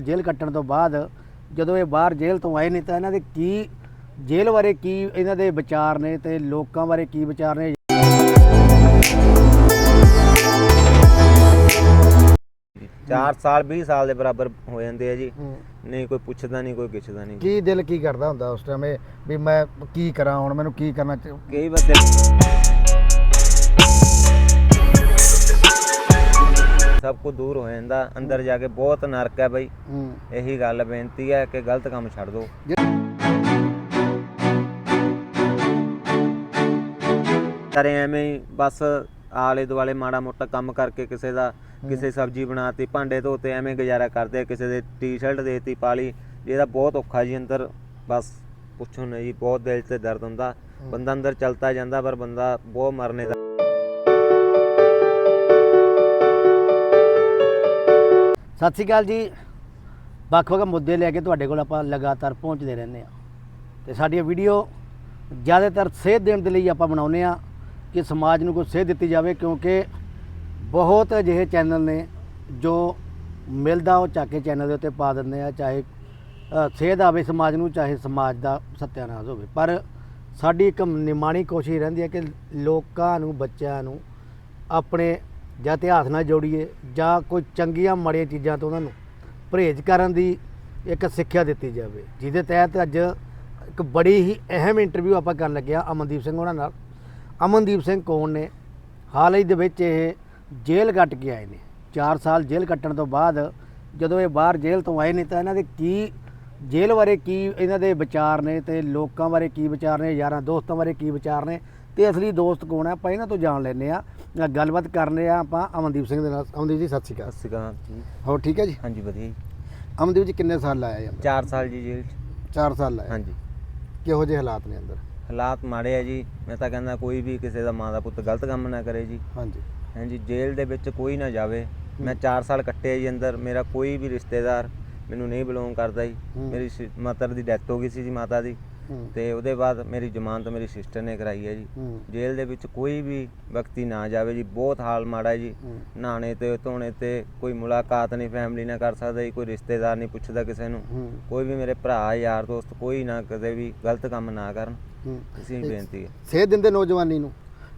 ਜੇਲ੍ਹ ਕੱਟਣ ਤੋਂ ਬਾਅਦ ਜਦੋਂ ਇਹ ਬਾਹਰ ਜੇਲ੍ਹ ਤੋਂ ਆਏ ਨੇ ਤਾਂ ਇਹਨਾਂ ਦੇ ਕੀ ਜੇਲ੍ਹ ਬਾਰੇ ਕੀ ਇਹਨਾਂ ਦੇ ਵਿਚਾਰ ਨੇ ਤੇ ਲੋਕਾਂ ਬਾਰੇ ਕੀ ਵਿਚਾਰ ਨੇ? 4 ਸਾਲ 20 ਸਾਲ ਦੇ ਬਰਾਬਰ ਹੋ ਜਾਂਦੇ ਆ ਜੀ। ਨਹੀਂ ਕੋਈ ਪੁੱਛਦਾ ਨਹੀਂ ਕੋਈ ਕਿਛਦਾ ਨਹੀਂ। ਕੀ ਦਿਲ ਕੀ ਕਰਦਾ ਹੁੰਦਾ ਉਸ ਟਾਈਮ ਵੀ ਮੈਂ ਕੀ ਕਰਾਂ ਹੁਣ ਮੈਨੂੰ ਕੀ ਕਰਨਾ ਚਾਹੀਦਾ ਕਈ ਬੰਦੇ ਸਭ ਕੁਝ ਦੂਰ ਹੋ ਜਾਂਦਾ ਅੰਦਰ ਜਾ ਕੇ ਬਹੁਤ ਨਰਕ ਹੈ ਬਈ। ਹੂੰ। ਇਹੀ ਗੱਲ ਬੇਨਤੀ ਹੈ ਕਿ ਗਲਤ ਕੰਮ ਛੱਡ ਦਿਓ। ਕਰੇ ਐਵੇਂ ਹੀ ਬਸ ਆਲੇ ਦੁਆਲੇ ਮਾੜਾ ਮੋਟਾ ਕੰਮ ਕਰਕੇ ਕਿਸੇ ਦਾ ਕਿਸੇ ਸਬਜ਼ੀ ਬਣਾਤੀ ਭਾਂਡੇ ਧੋਤੇ ਐਵੇਂ ਗੁਜ਼ਾਰਾ ਕਰਦੇ ਆ, ਕਿਸੇ ਦੇ ਟੀ-ਸ਼ਰਟ ਦੇਤੀ ਪਾਲੀ। ਇਹਦਾ ਬਹੁਤ ਔਖਾ ਜੀ ਅੰਦਰ। ਬਸ ਪੁੱਛੋ ਨਾ ਜੀ ਬਹੁਤ ਦਿਲ ਤੇ ਦਰਦ ਹੁੰਦਾ। ਬੰਦਾ ਅੰਦਰ ਚਲਤਾ ਜਾਂਦਾ ਪਰ ਬੰਦਾ ਬਹੁਤ ਮਰਨੇ ਦਾ ਸਤਿ ਸ਼੍ਰੀ ਅਕਾਲ ਜੀ। ਵੱਖ ਵੱਖ ਮੁੱਦੇ ਲੈ ਕੇ ਤੁਹਾਡੇ ਕੋਲ ਆਪਾਂ ਲਗਾਤਾਰ ਪਹੁੰਚਦੇ ਰਹਿੰਦੇ ਆ ਤੇ ਸਾਡੀ ਵੀਡੀਓ ਜ਼ਿਆਦਾਤਰ ਸੇਧ ਦੇਣ ਦੇ ਲਈ ਆਪਾਂ ਬਣਾਉਂਦੇ ਆ ਕਿ ਸਮਾਜ ਨੂੰ ਕੋਈ ਸੇਧ ਦਿੱਤੀ ਜਾਵੇ ਕਿਉਂਕਿ ਬਹੁਤ ਅਜਿਹੇ ਚੈਨਲ ਨੇ ਜੋ ਮਿਲਦਾ ਉਹ ਚੱਕ ਕੇ ਚੈਨਲ ਦੇ ਉੱਤੇ ਪਾ ਦਿੰਦੇ ਆ, ਚਾਹੇ ਸੇਧ ਆਵੇ ਸਮਾਜ ਨੂੰ, ਚਾਹੇ ਸਮਾਜ ਦਾ ਸਤਿਆਨਾਸ਼ ਹੋਵੇ। ਪਰ ਸਾਡੀ ਇੱਕ ਨਿਮਾਣੀ ਕੋਸ਼ਿਸ਼ ਰਹਿੰਦੀ ਹੈ ਕਿ ਲੋਕਾਂ ਨੂੰ, ਬੱਚਿਆਂ ਨੂੰ ਆਪਣੇ ਜਾਂ ਇਤਿਹਾਸ ਨਾਲ ਜੋੜੀਏ ਜਾਂ ਕੋਈ ਚੰਗੀਆਂ ਮਾੜੀਆਂ ਚੀਜ਼ਾਂ ਤੋਂ ਉਹਨਾਂ ਨੂੰ ਪਰਹੇਜ਼ ਕਰਨ ਦੀ ਇੱਕ ਸਿੱਖਿਆ ਦਿੱਤੀ ਜਾਵੇ। ਜਿਹਦੇ ਤਹਿਤ ਅੱਜ ਇੱਕ ਬੜੀ ਹੀ ਅਹਿਮ ਇੰਟਰਵਿਊ ਆਪਾਂ ਕਰਨ ਲੱਗੇ ਆ ਅਮਨਦੀਪ ਸਿੰਘ ਉਹਨਾਂ ਨਾਲ। ਅਮਨਦੀਪ ਸਿੰਘ ਕੌਣ ਨੇ? ਹਾਲ ਹੀ ਦੇ ਵਿੱਚ ਇਹ ਜੇਲ੍ਹ ਕੱਟ ਕੇ ਆਏ ਨੇ। 4 ਸਾਲ ਜੇਲ੍ਹ ਕੱਟਣ ਤੋਂ ਬਾਅਦ ਜਦੋਂ ਇਹ ਬਾਹਰ ਜੇਲ੍ਹ ਤੋਂ ਆਏ ਨੇ ਤਾਂ ਇਹਨਾਂ ਦੇ ਕੀ ਜੇਲ੍ਹ ਬਾਰੇ ਕੀ ਇਹਨਾਂ ਦੇ ਵਿਚਾਰ ਨੇ ਤੇ ਲੋਕਾਂ ਬਾਰੇ ਕੀ ਵਿਚਾਰ ਨੇ, ਯਾਰਾਂ ਦੋਸਤਾਂ ਬਾਰੇ ਕੀ ਵਿਚਾਰ ਨੇ ਤੇ ਅਸਲੀ ਦੋਸਤ ਕੌਣ ਹੈ ਆਪਾਂ ਇਹਨਾਂ ਤੋਂ ਜਾਣ ਲੈਂਦੇ ਆ ਗੱਲਬਾਤ ਕਰਨੇ ਆ ਆਪਾਂ ਅਮਨਦੀਪ ਸਿੰਘ ਦੇ ਨਾਲ। ਅਮਨਦੀਪ ਜੀ ਸਤਿ ਸ਼੍ਰੀ ਅਕਾਲ। ਸਤਿ ਸ਼੍ਰੀ ਅਕਾਲ ਜੀ। ਹੋਰ ਠੀਕ ਹੈ ਜੀ? ਹਾਂਜੀ ਵਧੀਆ ਜੀ। ਅਮਨਦੀਪ ਜੀ ਕਿੰਨੇ ਸਾਲ ਲਾਇਆ ਜੀ 4 ਸਾਲ ਜੀ ਜੇਲ੍ਹ 'ਚ। 4 ਸਾਲ ਲਾਇਆ? ਹਾਂਜੀ। ਕਿਹੋ ਜਿਹੇ ਹਾਲਾਤ ਨੇ ਅੰਦਰ? ਹਾਲਾਤ ਮਾੜੇ ਆ ਜੀ। ਮੈਂ ਤਾਂ ਕਹਿੰਦਾ ਕੋਈ ਵੀ ਕਿਸੇ ਦਾ ਮਾਂ ਦਾ ਪੁੱਤ ਗਲਤ ਕੰਮ ਨਾ ਕਰੇ ਜੀ। ਹਾਂਜੀ। ਹਾਂਜੀ ਜੇਲ੍ਹ ਦੇ ਵਿੱਚ ਕੋਈ ਨਾ ਜਾਵੇ। ਮੈਂ 4 ਸਾਲ ਕੱਟੇ ਜੀ ਅੰਦਰ। ਮੇਰਾ ਕੋਈ ਵੀ ਰਿਸ਼ਤੇਦਾਰ ਮੈਨੂੰ ਨਹੀਂ ਬਿਲੋਂਗ ਕਰਦਾ ਜੀ। ਮੇਰੀ ਮਦਰ ਦੀ ਡੈਥ ਹੋ ਗਈ ਸੀ ਜੀ ਮਾਤਾ ਦੀ। ਤੇ ਉਹਦੇ ਬਾਅਦ ਮੇਰੀ ਜ਼ਮਾਨਤ ਮੇਰੀ ਸਿਸਟਰ ਨੇ ਕਰਾਈ ਹੈ ਜੀ। ਜੇਲ੍ਹ ਦੇ ਵਿੱਚ ਕੋਈ ਵੀ ਵਿਅਕਤੀ ਨਾ ਜਾਵੇ ਜੀ ਬਹੁਤ ਹਾਲ ਮਾੜਾ ਜੀ। ਨਹਾਣੇ ਤੇ ਧੋਣੇ ਤੇ ਕੋਈ ਮੁਲਾਕਾਤ ਨਹੀਂ ਫੈਮਿਲੀ ਨਾਲ ਕਰ ਸਕਦਾ ਜੀ ਕੋਈ ਰਿਸ਼ਤੇਦਾਰ ਨਹੀਂ ਪੁੱਛਦਾ ਕਿਸੇ ਨੂੰ। ਕੋਈ ਵੀ ਮੇਰੇ ਭਰਾ ਯਾਰ ਦੋਸਤ ਕੋਈ ਨਾ ਕਦੇ ਵੀ ਗਲਤ ਕੰਮ ਨਾ ਕਰਨ। ਹੀ। ਬੇਨਤੀ ਹੈ। ਸੇਧ ਦਿੰਦੇ ਨੌਜਵਾਨੀ ਨੂੰ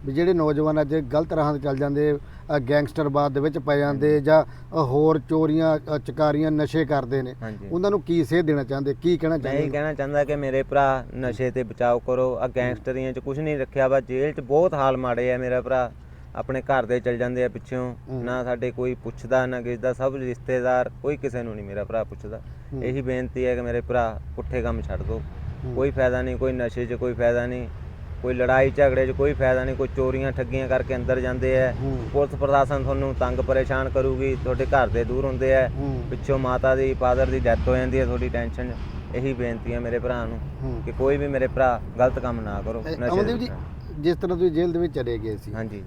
ਵੀ ਜਿਹੜੇ ਨੌਜਵਾਨ ਅੱਜ ਗਲਤ ਰਾਹਾਂ ਤੇ ਚੱਲ ਜਾਂਦੇ ਅ, ਗੈਂਗਸਟਰਵਾਦ ਦੇ ਵਿੱਚ ਪੈ ਜਾਂਦੇ ਜਾਂ ਅ, ਹੋਰ ਚੋਰੀਆਂ ਅ, ਚਕਾਰੀਆਂ ਨਸ਼ੇ ਕਰਦੇ ਨੇ। ਹਾਂਜੀ। ਉਹਨਾਂ ਨੂੰ ਕੀ ਸੇਧ ਦੇਣਾ ਚਾਹੁੰਦੇ? ਕੀ ਕਹਿਣਾ ਮੈਂ ਇਹ ਚਾਹੁੰਦੇ ਕਹਿਣਾ ਚਾਹੁੰਦਾ ਕਿ ਮੇਰੇ ਭਰਾ ਨਸ਼ੇ ਤੇ ਬਚਾਓ ਕਰੋ ਆ ਗੈਂਗਸਟਰੀਆਂ 'ਚ ਕੁਝ ਨਹੀਂ ਰੱਖਿਆ ਵਾ ਜੇਲ੍ਹ 'ਚ ਬਹੁਤ ਹਾਲ ਮਾੜੇ ਆ ਮੇਰਾ ਭਰਾ। ਆਪਣੇ ਘਰ ਦੇ ਚਲ ਜਾਂਦੇ ਆ ਪਿੱਛੋਂ। ਨਾ ਸਾਡੇ ਕੋਈ ਪੁੱਛਦਾ ਨਾ ਕਿਸੇ ਦਾ ਸਭ ਰਿਸ਼ਤੇਦਾਰ ਕੋਈ ਕਿਸੇ ਨੂੰ ਨਹੀਂ ਮੇਰਾ ਭਰਾ ਪੁੱਛਦਾ। ਇਹੀ ਬੇਨਤੀ ਹੈ ਕਿ ਮੇਰੇ ਭਰਾ ਪੁੱਠੇ ਕੰਮ ਛੱਡ ਦਿਓ। ਕੋਈ ਫਾਇਦਾ ਨਹੀਂ ਕੋਈ ਨਸ਼ੇ 'ਚ ਕੋਈ ਫਾਇਦਾ ਨਹੀਂ। ਕੋਈ ਲੜਾਈ ਝਗੜੇ 'ਚ ਕੋਈ ਫਾਇਦਾ ਨਹੀਂ ਕੋਈ ਚੋਰੀਆਂ ਠੱਗੀਆਂ ਕਰਕੇ ਅੰਦਰ ਜਾਂਦੇ ਹੂੰ। ਪੁਲਿਸ ਪ੍ਰਸ਼ਾਸਨ ਤੁਹਾਨੂੰ ਤੰਗ ਪਰੇਸ਼ਾਨ ਕਰੂਗੀ ਤੁਹਾਡੇ ਘਰ ਦੇ ਦੂਰ ਹੁੰਦੇ ਹੂੰ। ਪਿੱਛੋਂ ਮਾਤਾ ਦੀ ਫਾਦਰ ਦੀ ਡੈਥ ਹੋ ਜਾਂਦੀ ਹੈ ਤੁਹਾਡੀ ਟੈਨਸ਼ਨ ਇਹੀ ਬੇਨਤੀ ਹੈ ਮੇਰੇ ਭਰਾ ਨੂੰ ਕਿ ਕੋਈ ਵੀ ਮੇਰੇ ਭਰਾ ਗਲਤ ਕੰਮ ਨਾ ਕਰੋ ਅਮਨਦੀਪ ਜੀ ਜਿਸ ਤਰ੍ਹਾਂ ਤੁਸੀਂ ਜੇਲ੍ਹ ਦੇ ਵਿੱਚ ਚਲੇ ਗਏ ਸੀ ਹਾਂਜੀ।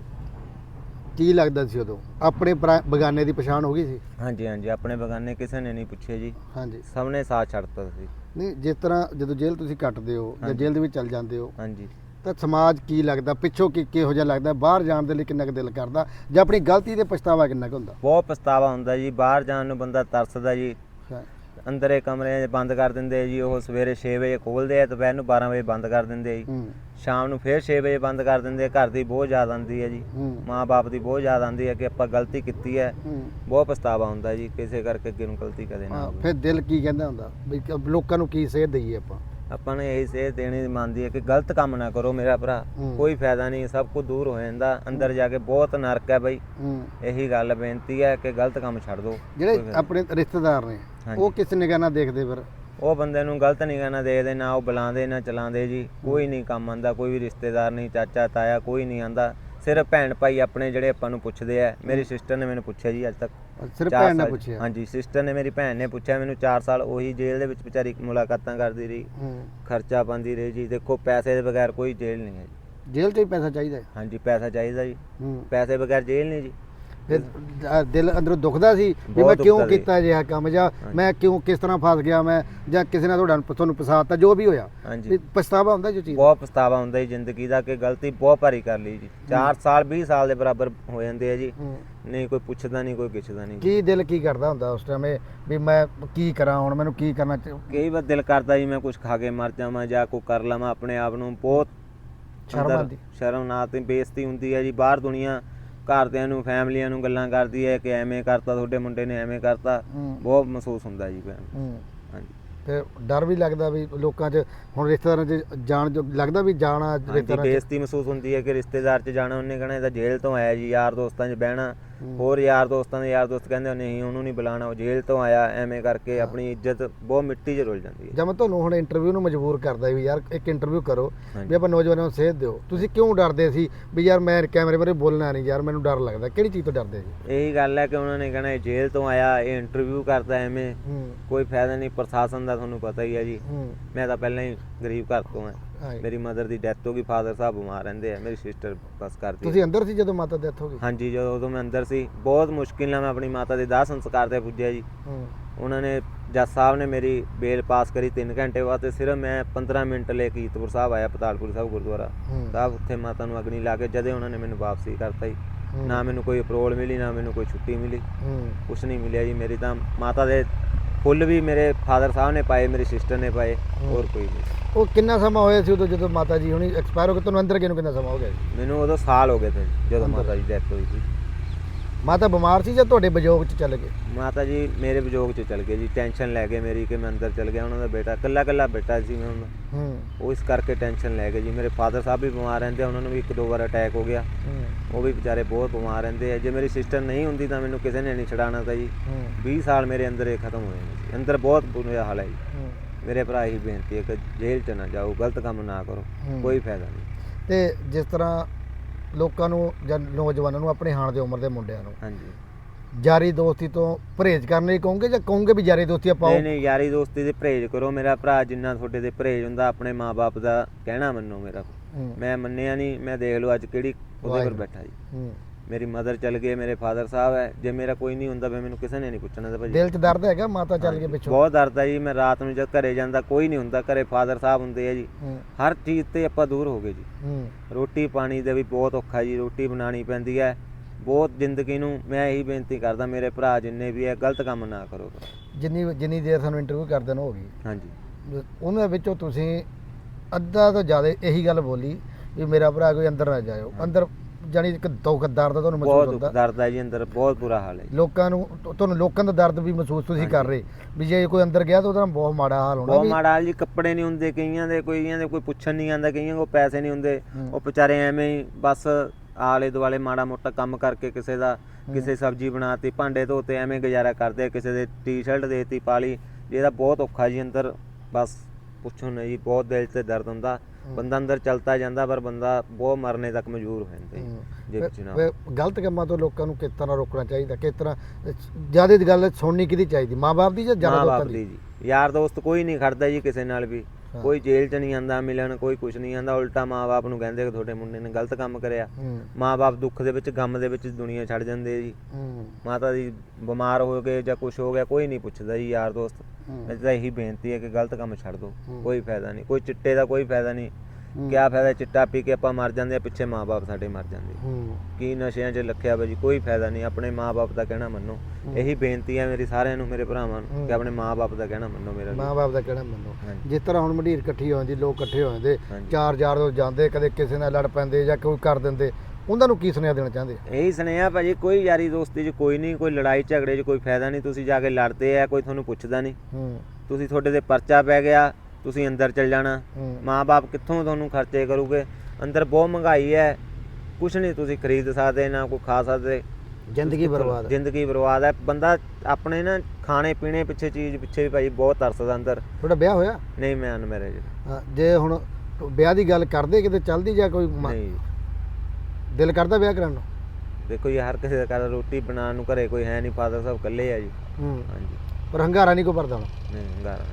ਕੀ ਲੱਗਦਾ ਸੀ ਉਦੋਂ? ਆਪਣੇ ਬਗਾਨੇ ਦੀ ਪਛਾਣ ਹੋ ਗਈ ਸੀ? ਹਾਂਜੀ ਹਾਂਜੀ ਆਪਣੇ ਬਗਾਨੇ ਕਿਸੇ ਨੇ ਨਹੀਂ ਪੁੱਛਿਆ ਜੀ। ਹਾਂਜੀ। ਸਭ ਨੇ ਸਾਥ ਛੱਡਤਾ ਸੀ। ਨਹੀਂ ਜਿਸ ਤਰ੍ਹਾਂ ਜਦੋਂ ਜੇਲ੍ਹ ਤੁਸੀਂ ਕੱਟਦੇ ਹੋ ਜਾਂ। ਜੇਲ੍ਹ ਦੇ ਵਿੱਚ ਚਲ ਜਾਂਦੇ ਹੋ ਹਾਂਜੀ। ਤਾਂ ਸਮਾਜ ਕੀ ਲੱਗਦਾ ਪਿੱਛੋਂ ਕੀ ਕਿਹੋ ਜਿਹਾ ਲੱਗਦਾ ਬਾਹਰ ਜਾਣ ਦੇ ਲਈ ਕਿੰਨਾ ਕੁ ਦਿਲ ਕਰਦਾ ਜਾਂ ਆਪਣੀ ਗਲਤੀ ਦੇ ਪਛਤਾਵਾ ਕਿੰਨਾ ਕੁ ਹੁੰਦਾ? ਬਹੁਤ ਪਛਤਾਵਾ ਹੁੰਦਾ ਜੀ ਬਾਹਰ ਜਾਣ ਨੂੰ ਬੰਦਾ ਤਰਸਦਾ ਜੀ। ਅੰਦਰੇ ਕਮਰੇ ਬੰਦ ਕਰ ਦਿੰਦੇ ਜੀ ਉਹ ਸਵੇਰੇ 6 ਵਜੇ ਖੋਲਦੇ ਆ ਦੁਪਹਿਰ ਨੂੰ 12 ਵਜੇ ਬੰਦ ਕਰ ਦਿੰਦੇ ਜੀ। ਸ਼ਾਮ ਨੂੰ ਫੇਰ 6 ਵਜੇ ਬੰਦ ਕਰ ਦਿੰਦੇ ਘਰ ਦੀ ਬਹੁਤ ਯਾਦ ਆਉਂਦੀ ਹੈ ਜੀ। ਹੂੰ। ਮਾਂ-ਬਾਪ ਦੀ ਬਹੁਤ ਯਾਦ ਆਉਂਦੀ ਹੈ ਕਿ ਆਪਾਂ ਗਲਤੀ ਕੀਤੀ ਹੈ। ਬਹੁਤ ਪਛਤਾਵਾ ਹੁੰਦਾ ਜੀ ਕਿਸੇ ਕਰਕੇ ਅੱਗੇ ਨੂੰ ਗਲਤੀ ਕਦੇ ਨਾ ਹੋਵੇ। ਫਿਰ ਦਿਲ ਕੀ ਕਹਿੰਦਾ ਹੁੰਦਾ? ਲੋਕਾਂ ਨੂੰ ਕੀ ਸੇਧ ਦਈਏ ਆਪਾਂ? ਆਪਾਂ ਨੇ ਇਹੀ ਸੇਧ ਦੇਣੀ ਮੰਨਦੀ ਹੈ ਕਿ ਗਲਤ ਕੰਮ ਨਾ ਕਰੋ ਮੇਰਾ ਭਰਾ। ਕੋਈ ਫਾਇਦਾ ਨਹੀਂ ਸਭ ਕੁਝ ਦੂਰ ਹੋ ਜਾਂਦਾ। ਅੰਦਰ ਜਾ ਕੇ ਬਹੁਤ ਨਰਕ ਹੈ ਬਈ। ਇਹੀ ਗੱਲ ਬੇਨਤੀ ਹੈ ਕਿ ਗਲਤ ਕੰਮ ਛੱਡ ਦਿਓ। ਜਿਹੜੇ ਆਪਣੇ ਰਿਸ਼ਤੇਦਾਰ ਨੇ। ਉਹ ਕਿਸ ਨਿਗਾਹ ਨਾਲ ਦੇਖਦੇ ਫਿਰ? ਉਹ ਬੰਦੇ ਨੂੰ ਗਲਤ ਨਹੀਂ ਕਹਿਣਾ ਦੇਖਦੇ ਨਾ ਉਹ ਬੁਲਾਉਂਦੇ ਨਾ ਚਲਾਉਂਦੇ ਜੀ। ਕੋਈ ਨਹੀਂ ਕੰਮ ਆਂਦਾ ਕੋਈ ਵੀ ਰਿਸ਼ਤੇਦਾਰ ਨਹੀਂ ਚਾਚਾ ਤਾਇਆ ਕੋਈ ਨਹੀਂ ਆਂਦਾ ਸਿਰਫ ਭੈਣ ਭਾਈ ਆਪਣੇ ਜਿਹੜੇ ਆਪਾਂ ਨੂੰ ਪੁੱਛਦੇ ਆ ਮੇਰੀ ਸਿਸਟਰ ਨੇ ਮੈਨੂੰ ਪੁੱਛਿਆ ਜੀ ਅੱਜ ਤੱਕ। ਸਿਰਫ ਚਾਰ ਭੈਣ ਨੇ ਸਾਲ- ਪੁੱਛਿਆ? ਹਾਂਜੀ ਸਿਸਟਰ ਨੇ ਮੇਰੀ ਭੈਣ ਨੇ ਪੁੱਛਿਆ ਮੈਨੂੰ 4 ਸਾਲ ਉਹੀ ਜੇਲ੍ਹ ਦੇ ਵਿੱਚ ਵਿਚਾਰੀ ਮੁਲਾਕਾਤਾਂ ਕਰਦੀ ਰਹੀ। ਹੂੰ। ਖਰਚਾ ਪਾਉਂਦੀ ਰਹੀ ਜੀ। ਦੇਖੋ ਪੈਸੇ ਦੇ ਬਗੈਰ ਕੋਈ ਜੇਲ੍ਹ ਨਹੀਂ ਹੈ ਜੀ। ਜੇਲ੍ਹ 'ਚ ਹੀ ਪੈਸਾ ਚਾਹੀਦਾ ਹੈ? ਹਾਂਜੀ ਪੈਸਾ ਚਾਹੀਦਾ ਜੀ। ਹੂੰ। ਪੈਸੇ ਬਗੈਰ ਜੇਲ੍ਹ ਨਹੀਂ ਜੀ। ਫਿਰ ਅ, ਦਿਲ ਅੰਦਰੋਂ ਦੁਖਦਾ ਸੀ ਵੀ ਮੈਂ ਬਹੁਤ ਕਿਉਂ ਦੁਖਦਾ ਸੀ। ਕੀਤਾ ਅਜਿਹਾ ਕੰਮ ਜਾਂ ਮੈਂ ਕਿਉਂ ਕਿਸ ਤਰ੍ਹਾਂ ਫਸ ਗਿਆ ਮੈਂ ਜਾਂ ਕਿਸੇ ਨੇ ਤੁਹਾਡਾ ਤੁਹਾਨੂੰ ਫਸਾਤਾ ਜੋ ਵੀ ਹੋਇਆ। ਹਾਂਜੀ। ਵੀ ਪਛਤਾਵਾ ਹੁੰਦਾ ਜੋ ਚੀਜ਼? ਬਹੁਤ ਪਛਤਾਵਾ ਹੁੰਦਾ ਜੀ ਜ਼ਿੰਦਗੀ ਦਾ ਕਿ ਗਲਤੀ ਬਹੁਤ ਭਾਰੀ ਕਰ ਲਈ ਜੀ। 4 ਸਾਲ 20 ਸਾਲ ਦੇ ਬਰਾਬਰ ਹੋ ਜਾਂਦੇ ਆ ਜੀ। ਹੂੰ। ਨਹੀਂ ਕੋਈ ਪੁੱਛਦਾ ਨਹੀਂ ਕੋਈ ਗਿੱਛਦਾ ਨਹੀਂ ਕੀ ਦਿਲ ਕੀ ਕਰਦਾ ਹੁੰਦਾ ਉਸ ਟਾਈਮ ਵੀ ਮੈਂ ਕੀ ਕਰਾਂ ਹੁਣ ਮੈਨੂੰ ਕੀ ਕਰਨਾ ਚਾਹੀਦਾ ਕਈ ਵਾਰ ਦਿਲ ਕਰਦਾ ਜੀ ਮੈਂ ਕੁਝ ਖਾ ਕੇ ਮਰ ਜਾਵਾਂ ਜਾਂ ਕੋਈ ਕਰ ਲਵਾਂ ਆਪਣੇ ਆਪ ਨੂੰ ਬਹੁਤ ਸ਼ਰਮ ਅੰਦਰ ਆਉਂਦੀ। ਸ਼ਰਮ ਨਾ ਤੇ ਬੇਇੱਜ਼ਤੀ ਹੁੰਦੀ ਹੈ ਜੀ। ਬਾਹਰ ਦੁਨੀਆ ਘਰਦਿਆਂ ਨੂੰ ਫੈਮਲੀਆਂ ਨੂੰ ਗੱਲਾਂ ਕਰਦੀ ਹੈ ਕਿ ਐਵੇਂ ਕਰਤਾ ਤੁਹਾਡੇ ਮੁੰਡੇ ਨੇ ਐਵੇਂ ਕਰਤਾ। ਹੂੰ। ਬਹੁਤ ਮਹਿਸੂਸ ਹੁੰਦਾ ਜੀ ਭੈਣ ਹੂੰ। ਹਾਂਜੀ। ਤੇ ਡਰ ਵੀ ਲੱਗਦਾ ਵੀ ਲੋਕਾਂ 'ਚ ਹੁਣ ਰਿਸ਼ਤੇਦਾਰਾਂ 'ਚ ਜਾਣ ਜੋ ਲੱਗਦਾ ਵੀ ਜਾਣਾ ਹਾਂਜੀ ਰਿਸ਼ਤੇਦਾਰਾਂ 'ਚ। ਬੇਇੱਜ਼ਤੀ ਮਹਿਸੂਸ ਹੁੰਦੀ ਹੈ ਕਿ ਰਿਸ਼ਤੇਦਾਰ 'ਚ ਜਾਣਾ ਉਹਨੇ ਕਹਣਾ ਇਹ ਤਾਂ ਜੇਲ੍ਹ ਤੋਂ ਆਇਆ ਜੀ ਯਾਰ ਦੋਸਤਾਂ 'ਚ ਬਹਿਣਾ। ਹੋਰ ਯਾਰ ਦੋਸਤਾਂ ਦੇ ਯਾਰ ਦੋਸਤ ਕਹਿੰਦੇ ਨਹੀਂ ਉਹਨੂੰ ਨਹੀਂ ਬੁਲਾਣਾ ਉਹ ਜੇਲ੍ਹ ਤੋਂ ਆਇਆ ਐਵੇਂ ਕਰਕੇ ਆਪਣੀ ਇੱਜ਼ਤ ਬਹੁਤ ਮਿੱਟੀ 'ਚ ਰੁਲ ਜਾਂਦੀ ਹੈ। ਜਾਂ ਮੈਂ ਤੁਹਾਨੂੰ ਹੁਣ ਇੰਟਰਵਿਊ ਨੂੰ ਮਜਬੂਰ ਕਰਦਾ ਵੀ ਯਾਰ ਇੱਕ ਇੰਟਰਵਿਊ ਕਰੋ। ਵੀ ਆਪਾਂ ਨੌਜਵਾਨਾਂ ਨੂੰ ਸੇਧ ਦਿਓ। ਤੁਸੀਂ ਕਿਉਂ ਡਰਦੇ ਸੀ ਵੀ ਯਾਰ ਮੈਂ ਕੈਮਰੇ ਬਾਰੇ ਬੋਲਣਾ ਨਹੀਂ ਯਾਰ ਮੈਨੂੰ ਡਰ ਲੱਗਦਾ ਕਿਹੜੀ ਚੀਜ਼ ਤੋਂ ਡਰਦੇ ਸੀ? ਇਹੀ ਗੱਲ ਹੈ ਕਿ ਉਹਨਾਂ ਨੇ ਕਹਣਾ ਇਹ ਜੇਲ੍ਹ ਤੋਂ ਆਇਆ ਇਹ ਇੰਟਰਵਿਊ ਕਰਦਾ ਐਵੇਂ ਕੋਈ ਫਾਇਦਾ ਨਹੀਂ ਪ੍ਰਸ਼ਾਸਨ ਦਾ ਤੁਹਾਨੂੰ ਪਤਾ ਹੀ ਹੈ ਜੀ। ਮੈਂ ਤਾਂ ਪਹਿਲਾਂ ਹੀ ਗਰੀਬ ਘਰ ਤੋਂ ਹਾਂ। ਹਾਂ ਮੇਰੀ ਮਦਰ ਦੀ ਡੈਥ ਹੋ ਗਈ ਫਾਦਰ ਸਾਹਿਬ ਬਿਮਾਰ ਰਹਿੰਦੇ ਆ ਮੇਰੀ ਸਿਸਟਰ ਬਸ ਕਰਦੀ ਹੈ ਤੁਸੀਂ ਅੰਦਰ ਸੀ ਜਦੋਂ ਮਾਤਾ ਡੈਥ ਹੋ ਗਈ? ਹਾਂਜੀ ਜਦੋਂ ਉਦੋਂ ਮੈਂ ਅੰਦਰ ਸੀ ਬਹੁਤ ਮੁਸ਼ਕਿਲ ਨਾਲ ਮੈਂ ਆਪਣੀ ਮਾਤਾ ਦੇ ਦਾਹ ਸੰਸਕਾਰ ਤੇ ਪੁੱਜਿਆ ਜੀ। ਹੂੰ। ਉਹਨਾਂ ਨੇ ਜੱਜ ਸਾਹਿਬ ਨੇ ਮੇਰੀ ਬੇਲ ਪਾਸ ਕਰੀ 3 ਘੰਟੇ ਬਾਅਦ ਤੇ ਸਿਰਫ ਮੈਂ 15 ਮਿੰਟ ਲੈ ਕੇ ਕੀਰਤਪੁਰ ਸਾਹਿਬ ਆਇਆ ਪਤਾਲਪੁਰ ਸਾਹਿਬ ਗੁਰਦੁਆਰਾ। ਹੂੰ। ਸਾਹਿਬ ਉੱਥੇ ਮਾਤਾ ਨੂੰ ਅਗਨੀ ਲਾ ਕੇ ਜਦੇ ਉਹਨਾਂ ਨੇ ਮੈਨੂੰ ਵਾਪਸੀ ਕਰਤਾ ਜੀ। ਹੂੰ। ਨਾ ਮੈਨੂੰ ਕੋਈ ਅਪਰੋਲ ਮਿਲੀ ਨਾ ਮੈਨੂੰ ਕੋਈ ਛੁੱਟੀ ਮਿਲੀ। ਹੂੰ। ਕੁਛ ਨਹੀਂ ਮਿਲਿਆ ਜੀ ਮੇਰੀ ਤਾਂ ਮਾਤਾ ਦੇ ਫੁੱਲ ਵੀ ਮੇਰੇ ਫਾਦਰ ਸਾਹਿਬ ਨੇ ਪਾਏ ਮੇਰੀ ਸਿਸਟਰ ਨੇ ਪਾਏ ਹੋਰ ਕੋਈ ਨਹੀਂ। ਉਹ ਕਿੰਨਾ ਸਮਾਂ ਹੋਇਆ ਸੀ ਉਦੋਂ ਜਦੋਂ ਮਾਤਾ ਜੀ ਹੁਣੀ ਐਕਸਪਾਇਰ ਹੋ ਗਏ? ਤੁਹਾਨੂੰ ਅੰਦਰ ਗਏ ਨੂੰ ਕਿੰਨਾ ਸਮਾਂ ਹੋ ਗਿਆ ਜੀ? ਮੈਨੂੰ ਉਦੋਂ ਸਾਲ ਹੋ ਗਏ ਤੇ ਜਦੋਂ ਮਾਤਾ ਦੀ ਡੈਥ ਹੋਈ ਸੀ। ਮਾਤਾ ਬਿਮਾਰ ਸੀ ਜਾਂ ਤੁਹਾਡੇ ਵਿਜੋਗ 'ਚ ਚੱਲ ਗਏ? ਮਾਤਾ ਜੀ ਮੇਰੇ ਵਿਜੋਗ 'ਚ ਚਲ ਗਏ ਜੀ। ਟੈਨਸ਼ਨ ਲੈ ਗਏ ਮੇਰੀ ਕਿ ਮੈਂ ਅੰਦਰ ਚਲ ਗਿਆ ਉਹਨਾਂ ਦਾ ਬੇਟਾ ਇਕੱਲਾ ਇਕੱਲਾ ਬੇਟਾ ਸੀ ਮੈਂ ਉਹਨਾਂ। ਹੂੰ। ਉਹ ਇਸ ਕਰਕੇ ਟੈਨਸ਼ਨ ਲੈ ਗਏ ਜੀ। ਮੇਰੇ ਫਾਦਰ ਸਾਹਿਬ ਵੀ ਬਿਮਾਰ ਰਹਿੰਦੇ ਆ, ਉਹਨਾਂ ਨੂੰ ਵੀ ਇੱਕ ਦੋ ਵਾਰ ਅਟੈਕ ਹੋ ਗਿਆ। ਹੂੰ। ਉਹ ਵੀ ਵਿਚਾਰੇ ਬਹੁਤ ਬਿਮਾਰ ਰਹਿੰਦੇ ਆ। ਜੇ ਮੇਰੀ ਸਿਸਟਰ ਨਹੀਂ ਹੁੰਦੀ ਤਾਂ ਮੈਨੂੰ ਕਿਸੇ ਨੇ ਨਹੀਂ ਛਡਾਣਾ ਤਾਂ ਜੀ। ਹੂੰ। 20 ਸਾਲ ਮੇਰੇ ਅੰਦਰ ਇਹ ਖਤਮ ਹੋ ਜਾਣੇ ਸੀ ਅੰਦਰ ਬਹੁਤ ਬੁਰਾ ਹਾਲ ਹੈ ਜੀ। ਹੂੰ। ਮੇਰੇ ਭਰਾ ਹੀ ਬੇਨਤੀ ਹੈ ਕਿ ਜੇਲ੍ਹ 'ਚ ਨਾ ਜਾਓ ਗਲਤ ਕੰਮ ਨਾ ਕਰੋ। ਹੂੰ। ਕੋਈ ਫਾਇਦਾ ਨਹੀਂ। ਤੇ ਜਿਸ ਤਰ੍ਹਾਂ ਲੋਕਾਂ ਨੂੰ ਜਾਂ ਨੌਜਵਾਨਾਂ ਨੂੰ ਆਪਣੇ ਹਾਣ ਦੇ ਉਮਰ ਦੇ ਮੁੰਡਿਆਂ ਨੂੰ। ਹਾਂਜੀ। ਯਾਰੀ ਦੋਸਤੀ ਤੋਂ ਪਰਹੇਜ਼ ਕਰਨ ਲਈ ਕਹੋਗੇ ਜਾਂ ਕਹੋਗੇ ਵੀ ਯਾਰੀ ਦੋਸਤੀ ਆਪਾਂ ਨਹੀਂ ਨਹੀਂ ਯਾਰੀ ਦੋਸਤੀ ਦੇ ਪਰਹੇਜ਼ ਕਰੋ। ਮੇਰਾ ਭਰਾ ਜਿੰਨਾ ਤੁਹਾਡੇ ਦੇ ਪਰਹੇਜ਼ ਹੁੰਦਾ ਆਪਣੇ ਮਾਪੇ ਦਾ ਕਹਿਣਾ ਮੰਨੋ ਮੇਰਾ। ਹੂੰ, ਮੈਂ ਮੰਨਿਆ ਨਹੀਂ ਮੈਂ ਦੇਖ ਲਓ ਅੱਜ ਕਿਹੜੀ ਉਹਦੇ ਪਰ ਵਾਹਿਗੁਰੂ। ਬੈਠਾ ਜੀ। ਹੂੰ। ਮੇਰੀ ਮਦਰ ਚਲ ਗਏ ਮੇਰੇ ਫਾਦਰ ਸਾਹਿਬ ਹੈ। ਜੇ ਮੇਰਾ ਕੋਈ ਨਹੀਂ ਹੁੰਦਾ ਫਿਰ ਮੈਨੂੰ ਕਿਸੇ ਨੇ ਨਹੀਂ ਪੁੱਛਣਾ ਤਾਂ ਭਾਜੀ। ਦਿਲ 'ਚ ਦਰਦ ਹੈਗਾ ਮਾਤਾ ਚੱਲ ਕੇ ਪਿੱਛੋਂ? ਬਹੁਤ ਦਰਦ ਹੈ ਜੀ ਮੈਂ ਰਾਤ ਨੂੰ ਜਦ ਘਰੇ ਜਾਂਦਾ ਕੋਈ ਨਹੀਂ ਹੁੰਦਾ ਘਰੇ ਫਾਦਰ ਸਾਹਿਬ ਹੁੰਦੇ ਆ ਜੀ। ਹੂੰ। ਹਰ ਚੀਜ਼ ਤੇ ਆਪਾਂ ਦੂਰ ਹੋ ਗਏ ਜੀ। ਹੂੰ। ਰੋਟੀ ਪਾਣੀ ਦਾ ਵੀ ਬਹੁਤ ਔਖਾ ਜੀ ਰੋਟੀ ਬਣਾਉਣੀ ਪੈਂਦੀ ਹੈ। ਬਹੁਤ ਜ਼ਿੰਦਗੀ ਨੂੰ ਮੈਂ ਇਹੀ ਬੇਨਤੀ ਕਰਦਾ ਮੇਰੇ ਭਰਾ ਜਿੰਨੇ ਵੀ ਹੈ ਗਲਤ ਕੰਮ ਨਾ ਕਰੋ। ਜਿੰਨੀ ਜਿੰਨੀ ਦੇਰ ਸਾਨੂੰ ਇੰਟਰਵਿਊ ਕਰਦੇ ਨੂੰ ਹੋ ਗਈ। ਹਾਂਜੀ। ਉਹਨਾਂ ਵਿੱਚੋਂ ਤੁਸੀਂ ਅੱਧਾ ਤੋਂ ਜ਼ਿਆਦਾ ਇਹੀ ਗੱਲ ਬੋਲੀ ਵੀ ਮੇਰਾ ਭਰਾ ਕੋਈ ਅੰਦਰ ਨਾ ਜਾਇਓ। ਅੰਦਰ ਜਾਨੀ ਇੱਕ ਦੁੱਖ ਦਰਦ ਤੁਹਾਨੂੰ ਮਹਿਸੂਸ ਬਹੁਤ ਹੁੰਦਾ। ਦਰਦ ਹੈ ਜੀ ਅੰਦਰ ਬਹੁਤ ਬੁਰਾ ਹਾਲ ਹੈ ਜੀ। ਲੋਕਾਂ ਨੂੰ ਤੁ- ਤੁਹਾਨੂੰ ਲੋਕਾਂ ਦਾ ਦਰਦ ਵੀ ਮਹਿਸੂਸ ਤੁਸੀਂ ਕਰ ਰਹੇ। ਵੀ ਜੇ ਕੋਈ ਅੰਦਰ ਗਿਆ ਤਾਂ ਉਹਦਾ ਬਹੁਤ ਮਾੜਾ ਹਾਲ ਹੋਣਾ ਬਹੁਤ ਵੀ ਮਾੜਾ ਹਾਲ ਜੀ ਕੱਪੜੇ ਨਹੀਂ ਹੁੰਦੇ ਕਈਆਂ ਦੇ ਕਈਆਂ ਦੇ ਕੋਈ ਪੁੱਛਣ ਨਹੀਂ ਆਂਦਾ ਕਈਆਂ ਕੋਲ ਪੈਸੇ ਨਹੀਂ ਹੁੰਦੇ। ਹੂੰ। ਉਹ ਵਿਚਾਰੇ ਐਵੇਂ ਹੀ ਬਸ ਆਲੇ ਦੁਆਲੇ ਮਾੜਾ ਮੋਟਾ ਕੰਮ ਕਰਕੇ ਕਿਸੇ ਦਾ ਕਿਸੇ ਸਬਜ਼ੀ ਬਣਾਤੀ ਭਾਂਡੇ ਧੋਤੇ ਐਵੇਂ ਗੁਜ਼ਾਰਾ ਕਰਦੇ ਆ, ਕਿਸੇ ਦੇ ਟੀ-ਸ਼ਰਟ ਦੇਤੀ ਪਾਲੀ ਇਹਦਾ ਬਹੁਤ ਔਖਾ ਜੀ ਅੰਦਰ ਬਸ। ਪੁੱਛੋ ਨਾ ਜੀ ਬਹੁਤ ਦਿਲ ਤੇ ਦਰਦ ਹੁੰਦਾ। ਬੰਦਾ ਅੰਦਰ ਚਲਤਾ ਜਾਂਦਾ ਪਰ ਬੰਦਾ ਬਹੁਤ ਮਰਨੇ ਤੱਕ ਮਜਬੂਰ ਹੋ ਜਾਂਦਾ ਜੀ, ਜੇ ਫਿਰ ਗਲਤ ਕੰਮਾਂ ਤੋਂ ਲੋਕਾਂ ਨੂੰ ਕਿਸ ਤਰ੍ਹਾਂ ਰੋਕਣਾ ਚਾਹੀਦਾ ਕਿਸ ਤਰ੍ਹਾਂ ਜ਼ਿਆਦਾ ਦੀ ਗੱਲ ਸੁਣਨੀ ਕਿਹਦੀ ਚਾਹੀਦੀ? ਮਾਂ-ਬਾਪ ਦੀ ਜਾਂ ਜ਼ਿਆਦਾ ਲੋਕਾਂ ਦੀ ਜੀ। ਯਾਰ ਦੋਸਤ ਕੋਈ ਨਹੀਂ ਖੜਦਾ ਜੀ ਕਿਸੇ ਨਾਲ ਵੀ। ਕੋਈ ਜੇਲ੍ਹ 'ਚ ਨਹੀਂ ਆਂਦਾ ਮਿਲਣ ਕੋਈ ਕੁਝ ਨਹੀਂ ਆਂਦਾ ਉਲਟਾ ਮਾਂ-ਬਾਪ ਨੂੰ ਕਹਿੰਦੇ ਕਿ ਤੁਹਾਡੇ ਮੁੰਡੇ ਨੇ ਗਲਤ ਕੰਮ ਕਰਿਆ। ਹੂੰ। ਮਾਂ-ਬਾਪ ਦੁੱਖ ਦੇ ਵਿੱਚ ਗਮ ਦੇ ਵਿੱਚ ਦੁਨੀਆ ਛੱਡ ਜਾਂਦੇ ਜੀ। ਮਾਤਾ ਦੀ ਬਿਮਾਰ ਹੋ ਗਏ ਜਾਂ ਕੁਝ ਹੋ ਗਿਆ ਕੋਈ ਨਹੀਂ ਪੁੱਛਦਾ ਜੀ ਯਾਰ ਦੋਸਤ। ਅੱਜ ਤਾਂ ਇਹੀ ਬੇਨਤੀ ਹੈ ਕਿ ਗਲਤ ਕੰਮ ਛੱਡ ਦਿਓ। ਕੋਈ ਫਾਇਦਾ ਨਹੀਂ ਕੋਈ ਚਿੱਟੇ ਦਾ ਕੋਈ ਫਾਇਦਾ ਨਹੀਂ। ਕਿਆ ਫਾਇਦਾ ਚਿੱਟਾ ਪੀ ਕੇ ਆਪਾਂ ਮਰ ਜਾਂਦੇ ਆ ਪਿੱਛੇ ਮਾਂ-ਬਾਪ ਸਾਡੇ ਮਰ ਜਾਂਦੇ ਹੂੰ। ਕੀ ਨਸ਼ਿਆਂ 'ਚ ਲੱਖਿਆ ਬਾਜੀ ਕੋਈ ਫਾਇਦਾ ਨਹੀਂ ਆਪਣੇ ਮਾਂ-ਬਾਪ ਦਾ ਕਹਿਣਾ ਮੰਨੋ। ਇਹੀ ਬੇਨਤੀ ਹੈ ਮੇਰੀ ਸਾਰਿਆਂ ਨੂੰ ਮੇਰੇ ਭਰਾਵਾਂ ਨੂੰ ਕਿ ਆਪਣੇ ਮਾਂ-ਬਾਪ ਦਾ ਕਹਿਣਾ ਮੰਨੋ ਮੇਰਾ ਵੀ। ਮਾਂ-ਬਾਪ ਦਾ ਕਹਿਣਾ ਮੰਨੋ। ਜਿਸ ਤਰ੍ਹਾਂ ਹੁਣ ਮੰਡੀਰ ਇਕੱਠੀ ਹੋ ਜਾਂਦੀ ਲੋਕ ਇਕੱਠੇ ਹੋ ਜਾਂਦੇ। ਚਾਰ ਚਾਰ ਤੋਂ ਜਾਂਦੇ ਕਦੇ ਕਿਸੇ ਨਾਲ ਲੜ ਪੈਂਦੇ ਜਾਂ ਕੋਈ ਕਰ ਦਿੰਦੇ ਉਹਨਾਂ ਨੂੰ ਕੀ ਸੁਨੇਹਾ ਦੇਣਾ ਚਾਹੁੰਦੇ ਇਹੀ ਸੁਨੇਹਾ ਭਾਜੀ ਕੋਈ ਯਾਰੀ ਦੋਸਤੀ 'ਚ ਕੋਈ ਨਹੀਂ ਕੋਈ ਲੜਾਈ ਝਗੜੇ 'ਚ ਕੋਈ ਫਾਇਦਾ ਨਹੀਂ ਤੁਸੀਂ ਜਾ ਕੇ ਲੜਦੇ ਆ ਕੋਈ ਤੁਹਾਨੂੰ ਪੁੱਛਦਾ ਨਹੀਂ। ਹੂੰ। ਤੁਸੀਂ ਤੁਹਾਡੇ ਤੇ ਪਰਚਾ ਪੈ ਗਿਆ ਤੁਸੀਂ ਅੰਦਰ ਚਲ ਜਾਣਾ। ਹੂੰ। ਮਾਂ-ਬਾਪ ਕਿੱਥੋਂ ਤੁਹਾਨੂੰ ਖਰਚੇ ਕਰੂਗੇ? ਅੰਦਰ ਬਹੁਤ ਮਹਿੰਗਾਈ ਹੈ। ਕੁਛ ਨਹੀਂ ਤੁਸੀਂ ਖਰੀਦ ਸਕਦੇ ਨਾ ਕੋਈ ਖਾ ਸਕਦੇ। ਜ਼ਿੰਦਗੀ ਬਰਬਾਦ। ਜ਼ਿੰਦਗੀ ਬਰਬਾਦ ਹੈ। ਬੰਦਾ ਆਪਣੇ ਨਾ ਖਾਣੇ ਪੀਣੇ ਪਿੱਛੇ ਚੀਜ਼ ਪਿੱਛੇ ਵੀ ਭਾਜੀ ਬਹੁਤ ਤਰਸਦਾ ਅੰਦਰ। ਤੁਹਾਡਾ ਵਿਆਹ ਹੋਇਆ? ਨਹੀਂ ਮੈਂ ਅਨਮੈਰਿਜ ਹਾਂ, ਜੇ ਹੁਣ ਵਿਆਹ ਦੀ ਗੱਲ ਕਰਦੇ ਕਿਤੇ ਚੱਲਦੀ ਜਾਂ ਕੋਈ ਨਹੀਂ। ਦਿਲ ਕਰਦਾ ਵਿਆਹ ਕਰਾਉਣ ਨੂੰ? ਦੇਖੋ ਜੀ ਹਰ ਕਿਸੇ ਦਾ ਘਰ ਰੋਟੀ ਬਣਾਉਣ ਨੂੰ ਘਰੇ ਕੋਈ ਹੈ ਨਹੀਂ ਫਾਦਰ ਸਾਹਿਬ ਇਕੱਲੇ ਆ ਜੀ। ਹਾਂਜੀ। ਪਰ ਹੰਗਾਰਾ ਨਹੀਂ ਕੋ ਭਰਦਾ ਨਹੀਂ ਹੰਗਾਰਾ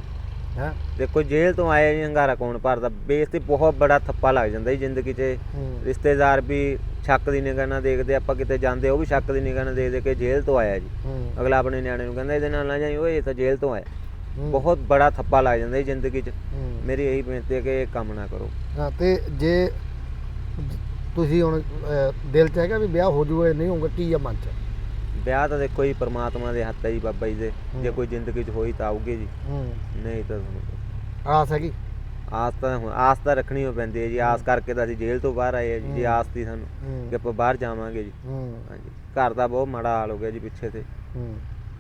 ਹੈ। ਦੇਖੋ ਜੇਲ੍ਹ ਤੋਂ ਆਏ ਜੀ ਹੰਗਾਰਾ ਕੌਣ ਭਰਦਾ? ਬੇਸ ਤੇ ਬਹੁਤ ਬੜਾ ਥੱਪਾ ਲੱਗ ਜਾਂਦਾ ਜੀ ਜ਼ਿੰਦਗੀ 'ਚ। ਰਿਸ਼ਤੇਦਾਰ ਵੀ ਸ਼ੱਕ ਦੀ ਨਿਗਾਹ ਨਾਲ ਦੇਖਦੇ ਆਪਾਂ ਕਿਤੇ ਜਾਂਦੇ ਉਹ ਵੀ ਸ਼ੱਕ ਦੀ ਨਿਗਾਹ ਨਾਲ ਦੇਖਦੇ ਕਿ ਜੇਲ੍ਹ ਤੋਂ ਆਇਆ ਜੀ। ਅਗਲਾ ਆਪਣੇ ਨਿਆਣੇ ਨੂੰ ਕਹਿੰਦਾ ਇਹਦੇ ਨਾਲ ਨਾ ਜਾਈ ਓਏ ਇਹ ਤਾਂ ਜੇਲ੍ਹ ਤੋਂ ਆਇਆ। ਬਹੁਤ ਬੜਾ ਥੱਪਾ ਲੱਗ ਜਾਂਦਾ ਜੀ ਜ਼ਿੰਦਗੀ 'ਚ। ਮੇਰੀ ਇਹੀ ਬੇਨਤੀ ਹੈ ਕਿ ਇਹ ਕੰਮ ਨਾ ਕਰੋ। ਹਾਂ ਤੇ ਜੇ ਤੁਸੀਂ ਹੁਣ ਦਿਲ ਚ ਹੈਗਾ ਵੀ ਵਿਆਹ ਹੋ ਜੂਗਾ ਨਹੀਂ ਹੋਊਗਾ ਕੀ ਆ ਮਨ ਚ? ਵਿਆਹ ਤਾਂ ਦੇਖੋ ਜੀ ਪ੍ਰਮਾਤਮਾ ਦੇ ਹੱਥ ਹੈ ਜੀ ਬਾਬਾ ਜੀ ਦੇ। ਜੇ। ਕੋਈ ਜ਼ਿੰਦਗੀ 'ਚ ਹੋਈ ਤਾਂ ਆਊਗੀ ਜੀ। ਹੂੰ। ਨਹੀਂ ਤਾਂ ਆਸ ਹੈਗੀ? ਆਸ ਤਾਂ ਹੁਣ ਆਸ ਤਾਂ ਰੱਖਣੀ ਹੋ ਪੈਂਦੀ ਹੈ ਜੀ। ਆਸ ਕਰਕੇ ਤਾਂ ਅਸੀਂ ਜੇਲ੍ਹ ਤੋਂ ਬਾਹਰ ਆਏ ਹਾਂ ਜੀ। ਆਸ ਸੀ ਸਾਨੂੰ ਕਿ ਆਪਾਂ ਬਾਹਰ ਜਾਵਾਂਗੇ ਜੀ। ਹਾਂਜੀ। ਘਰ ਦਾ ਬਹੁਤ ਮਾੜਾ ਹਾਲ ਹੋ ਗਿਆ ਜੀ ਪਿੱਛੇ ਤੇ। ਹੂੰ।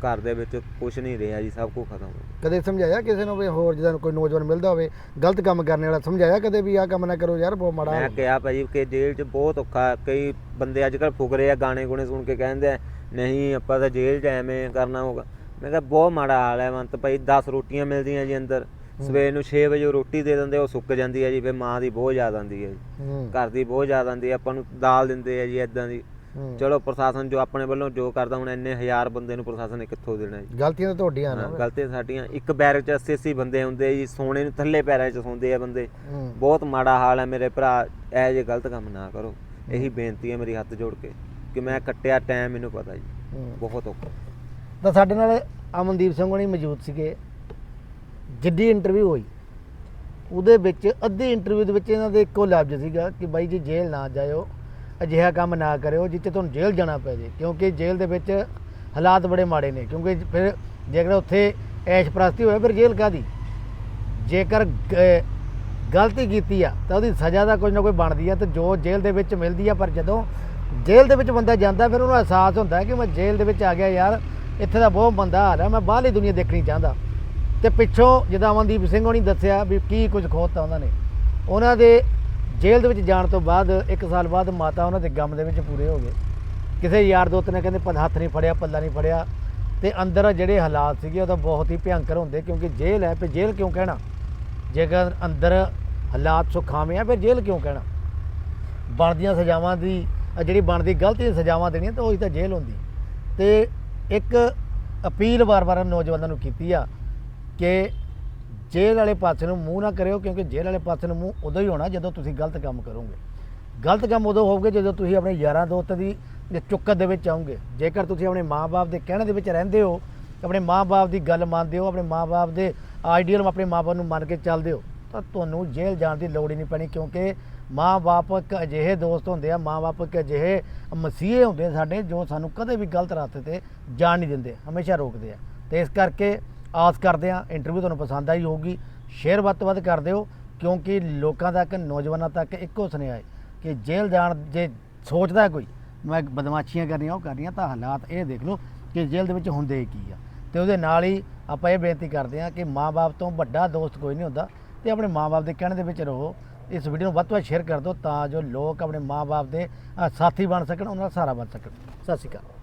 ਘਰ ਦੇ ਵਿੱਚ ਕੁਝ ਨਹੀਂ ਰਿਹਾ ਜੀ ਸਭ ਕੁਝ ਖਤਮ ਹੋ ਗਿਆ। ਕਦੇ ਸਮਝਾਇਆ ਕਿਸੇ ਨੂੰ ਵੀ ਹੋਰ ਜਦੋਂ ਕੋਈ ਨੌਜਵਾਨ ਮਿਲਦਾ ਹੋਵੇ ਗਲਤ ਕੰਮ ਕਰਨ ਵਾਲਾ ਸਮਝਾਇਆ ਕਦੇ ਵੀ ਆਹ ਕੰਮ ਨਾ ਕਰੋ ਯਾਰ ਬਹੁਤ ਮਾੜਾ ਮੈਂ ਕਿਹਾ ਭਾਜੀ ਕਿ ਜੇਲ੍ਹ 'ਚ ਬਹੁਤ ਔਖਾ ਕਈ ਬੰਦੇ ਅੱਜ ਕੱਲ੍ਹ ਫੁਕਰੇ ਆ ਗਾਣੇ ਗੁਣੇ ਸੁਣ ਕੇ ਕਹਿੰਦੇ ਆ ਨਹੀਂ ਆਪਾਂ ਤਾਂ ਜੇਲ੍ਹ 'ਚ ਐਵੇਂ ਕਰਨਾ ਹੋਗਾ ਮੈਂ ਕਿਹਾ ਬਹੁਤ ਮਾੜਾ ਹਾਲ ਹੈ ਮੰਤ ਭਾਈ 10 ਰੋਟੀਆਂ ਮਿਲਦੀਆਂ ਜੀ ਅੰਦਰ। ਸਵੇਰ ਨੂੰ 6 ਵਜੇ ਰੋਟੀ ਦੇ ਦਿੰਦੇ ਉਹ ਸੁੱਕ ਜਾਂਦੀ ਹੈ ਜੀ ਫਿਰ ਮਾਂ ਦੀ ਬਹੁਤ ਯਾਦ ਆਉਂਦੀ ਹੈ ਜੀ। ਘਰ ਦੀ ਬਹੁਤ ਯਾਦ ਆਉਂਦੀ ਹੈ ਆਪਾਂ ਨੂੰ ਦਾਲ ਦਿੰਦੇ ਆ ਜੀ ਇਦਾਂ ਦੀ। ਚਲੋ ਪ੍ਰਸ਼ਾਸਨ ਜੋ ਆਪਣੇ ਵੱਲੋਂ ਜੋ ਕਰਦਾ ਹੁਣ ਇੰਨੇ ਹਜ਼ਾਰ ਬੰਦੇ ਨੂੰ ਪ੍ਰਸ਼ਾਸਨ ਨੇ ਕਿੱਥੋਂ ਦੇਣਾ ਜੀ। ਗਲਤੀਆਂ ਤਾਂ ਤੁਹਾਡੀਆਂ ਨਾ। ਗਲਤੀਆਂ ਸਾਡੀਆਂ। ਇੱਕ ਬੈਰਕ 'ਚ 80 80 ਬੰਦੇ ਹੁੰਦੇ ਜੀ ਸੋਨੇ ਨੂੰ ਥੱਲੇ ਪੈਰਾਂ 'ਚ ਸੌਂਦੇ ਆ ਬੰਦੇ। ਬਹੁਤ ਮਾੜਾ ਹਾਲ ਹੈ ਮੇਰੇ ਭਰਾ ਇਹ ਜੇ ਗਲਤ ਕੰਮ ਨਾ ਕਰੋ। ਇਹੀ ਬੇਨਤੀ ਹੈ ਮੇਰੀ ਹੱਥ ਜੋੜ ਕੇ। ਕਿ ਮੈਂ ਕੱਟਿਆ ਟਾਈਮ ਮੈਨੂੰ ਪਤਾ ਜੀ। ਹੂੰ। ਬਹੁਤ ਔਖਾ। ਤਾਂ ਸਾਡੇ ਨਾਲ ਅਮਨਦੀਪ ਸਿੰਘ ਹੋਣੀ ਮੌਜੂਦ ਸੀਗੇ। ਜਿੱਡੀ ਇੰਟਰਵਿਊ ਹੋਈ। ਉਹਦੇ ਵਿੱਚ ਅੱਧੀ ਇੰਟਰਵਿਊ ਦੇ ਵਿੱਚ ਇਹਨਾਂ ਦੇ ਇੱਕੋ ਲਫ਼ਜ਼ ਸੀਗਾ ਕਿ ਬਾਈ ਜੀ ਜੇਲ੍ਹ ਨਾ ਜਾਇਓ ਅਜਿਹਾ ਕੰਮ ਨਾ ਕਰਿਓ ਜਿੱਥੇ ਤੁਹਾਨੂੰ ਜੇਲ੍ਹ ਜਾਣਾ ਪੈ ਜੇ। ਕਿਉਂਕਿ ਜੇਲ੍ਹ ਦੇ ਵਿੱਚ ਹਾਲਾਤ ਬੜੇ ਮਾੜੇ ਨੇ। ਕਿਉਂਕਿ ਫਿਰ ਜੇਕਰ ਉੱਥੇ ਐਸ਼ ਪ੍ਰਸਤੀ ਹੋਵੇ ਫਿਰ ਜੇਲ੍ਹ ਕਾਦੀ ਜੇਕਰ ਗ- ਗਲਤੀ ਕੀਤੀ ਆ ਤਾਂ ਉਹਦੀ ਸਜ਼ਾ ਦਾ ਕੁਝ ਨਾ ਕੋਈ ਬਣਦੀ ਆ ਤੇ ਜੋ ਜੇਲ੍ਹ ਦੇ ਵਿੱਚ ਮਿਲਦੀ ਆ ਪਰ ਜਦੋਂ ਜੇਲ੍ਹ ਦੇ ਵਿੱਚ ਬੰਦਾ ਜਾਂਦਾ, ਫਿਰ ਉਹਨੂੰ ਅਹਿਸਾਸ ਹੁੰਦਾ ਕਿ ਮੈਂ ਜੇਲ੍ਹ ਦੇ ਵਿੱਚ ਆ ਗਿਆ ਯਾਰ, ਇੱਥੇ ਦਾ ਬਹੁਤ ਬੰਦਾ ਹਾਲ ਹੈ, ਮੈਂ ਬਾਹਰਲੀ ਦੁਨੀਆ ਦੇਖਣੀ ਚਾਹੁੰਦਾ। ਤੇ ਪਿੱਛੋਂ ਜਿੱਦਾਂ ਅਮਨਦੀਪ ਸਿੰਘ ਹੋਣੀ ਦੱਸਿਆ ਵੀ ਕੀ ਕੁਝ ਖੋਤਾ ਉਹਨਾਂ ਨੇ। ਉਹਨਾਂ ਦੇ ਜੇਲ੍ਹ ਦੇ ਵਿੱਚ ਜਾਣ ਤੋਂ ਬਾਅਦ 1 ਸਾਲ ਬਾਅਦ ਮਾਤਾ ਉਹਨਾਂ ਦੇ ਗਮ ਦੇ ਵਿੱਚ ਪੂਰੇ ਹੋ ਗਏ। ਕਿਸੇ ਯਾਰ ਦੋਸਤ ਨੇ ਕਹਿੰਦੇ ਪਲ- ਹੱਥ ਨਹੀਂ ਫੜਿਆ, ਪੱਲਾ ਨਹੀਂ ਫੜਿਆ ਤੇ ਅੰਦਰ ਜਿਹੜੇ ਹਾਲਾਤ ਸੀਗੇ ਉਹ ਤਾਂ ਬਹੁਤ ਹੀ ਭਿਅੰਕਰ ਹੁੰਦੇ ਕਿਉਂਕਿ ਜੇਲ੍ਹ ਹੈ ਤੇ ਜੇਲ੍ਹ ਕਿਉਂ ਕਹਿਣਾ? ਜੇਕਰ ਅੰਦਰ ਹਾਲਾਤ ਸੁਖਾਵੇਂ ਆ, ਫਿਰ ਜੇਲ੍ਹ ਕਿਉਂ ਕਹਿਣਾ? ਬਣਦੀਆਂ ਸਜ਼ਾਵਾਂ ਦੀ ਅ ਜਿਹੜੀ ਬਣਦੀ ਗਲਤੀ ਦੀਆਂ ਸਜ਼ਾਵਾਂ ਦੇਣੀਆਂ ਤਾਂ ਉਹੀ ਤਾਂ ਜੇਲ੍ਹ ਹੁੰਦੀ। ਤੇ ਇੱਕ ਅਪੀਲ ਵਾਰ-ਵਾਰ ਨੌਜਵਾਨਾਂ ਨੂੰ ਕੀਤੀ ਆ ਕਿ ਜੇਲ੍ਹ ਵਾਲੇ ਪਾਸੇ ਨੂੰ ਮੂੰਹ ਨਾ ਕਰਿਓ, ਕਿਉਂਕਿ ਜੇਲ੍ਹ ਵਾਲੇ ਪਾਸੇ ਨੂੰ ਮੂੰਹ ਉਦੋਂ ਹੀ ਹੋਣਾ ਜਦੋਂ ਤੁਸੀਂ ਗਲਤ ਕੰਮ ਕਰੋਗੇ। ਗਲਤ ਕੰਮ ਉਦੋਂ ਹੋਊਗੇ ਜਦੋਂ ਤੁਸੀਂ ਆਪਣੇ ਯਾਰਾਂ ਦੋਸਤਾਂ ਦੀ ਚੁੱਕਤ ਦੇ ਵਿੱਚ ਆਉਂਗੇ। ਜੇਕਰ ਤੁਸੀਂ ਆਪਣੇ ਮਾਪੇ ਦੇ ਕਹਿਣ ਦੇ ਵਿੱਚ ਰਹਿੰਦੇ ਹੋ, ਆਪਣੇ ਮਾਪੇ ਦੀ ਗੱਲ ਮੰਨਦੇ ਹੋ, ਆਪਣੇ ਮਾਪੇ ਦੇ ਆਈਡੀਅਲ ਆਪਣੇ ਮਾਪੇ ਨੂੰ ਮੰਨ ਕੇ ਚੱਲਦੇ ਹੋ, ਤਾਂ ਤੁਹਾਨੂੰ ਜੇਲ੍ਹ ਜਾਣ ਦੀ ਲੋੜ ਹੀ ਨਹੀਂ ਪੈਣੀ, ਕਿਉਂਕਿ ਮਾਂ-ਬਾਪ ਇੱਕ ਅਜਿਹੇ ਦੋਸਤ ਹੁੰਦੇ ਆ ਮਾਂ-ਬਾਪ ਇੱਕ ਅਜਿਹੇ ਮਸੀਹੇ ਹੁੰਦੇ ਆ ਸਾਡੇ, ਜੋ ਸਾਨੂੰ ਕਦੇ ਵੀ ਗਲਤ ਰਸਤੇ ਤੇ ਜਾਣ ਨਹੀਂ ਦਿੰਦੇ, ਹਮੇਸ਼ਾ ਰੋਕਦੇ ਆ। ਤੇ ਇਸ ਕਰਕੇ ਆਸ ਕਰਦੇ ਆ ਇੰਟਰਵਿਊ ਤੁਹਾਨੂੰ ਪਸੰਦ ਆਈ ਹੋਊਗੀ ਸ਼ੇਅਰ ਵੱਧ ਤੋਂ ਵੱਧ ਕਰ ਦਿਓ, ਕਿਉਂਕਿ ਲੋਕਾਂ ਤੱਕ, ਨੌਜਵਾਨਾਂ ਤੱਕ ਇੱਕੋ ਸੁਨੇਹਾ ਹੈ ਕਿ ਜੇਲ੍ਹ ਜਾਣ, ਜੇ ਸੋਚਦਾ ਕੋਈ, ਮੈਂ ਬਦਮਾਸ਼ੀਆਂ ਕਰਨੀਆਂ, ਉਹ ਕਰਨੀਆਂ, ਤਾਂ ਹਾਲਾਤ ਇਹ ਦੇਖ ਲਓ ਕਿ ਜੇਲ੍ਹ ਦੇ ਵਿੱਚ ਹੁੰਦੇ ਕੀ ਆ। ਤੇ ਉਹਦੇ ਨਾਲ ਹੀ ਆਪਾਂ ਇਹ ਬੇਨਤੀ ਕਰਦੇ ਹਾਂ ਕਿ ਮਾਂ-ਬਾਪ ਤੋਂ ਵੱਡਾ ਦੋਸਤ ਕੋਈ ਨਹੀਂ ਹੁੰਦਾ, ਤੇ ਆਪਣੇ ਮਾਂ-ਬਾਪ ਦੇ ਕਹਿਣ ਦੇ ਵਿੱਚ ਰਹੋ ਇਸ ਵੀਡੀਓ ਨੂੰ ਵੱਧ ਤੋਂ ਵੱਧ ਸ਼ੇਅਰ ਕਰ ਦਿਓ ਤਾਂ ਜੋ ਲੋਕ ਆਪਣੇ ਮਾਂ-ਬਾਪ ਦੇ ਸਾਥੀ ਬਣ ਸਕਣ, ਉਹਨਾਂ ਦਾ ਸਹਾਰਾ ਬਣ ਸਕਣ। ਸਤਿ ਸ਼੍ਰੀ ਅਕਾਲ।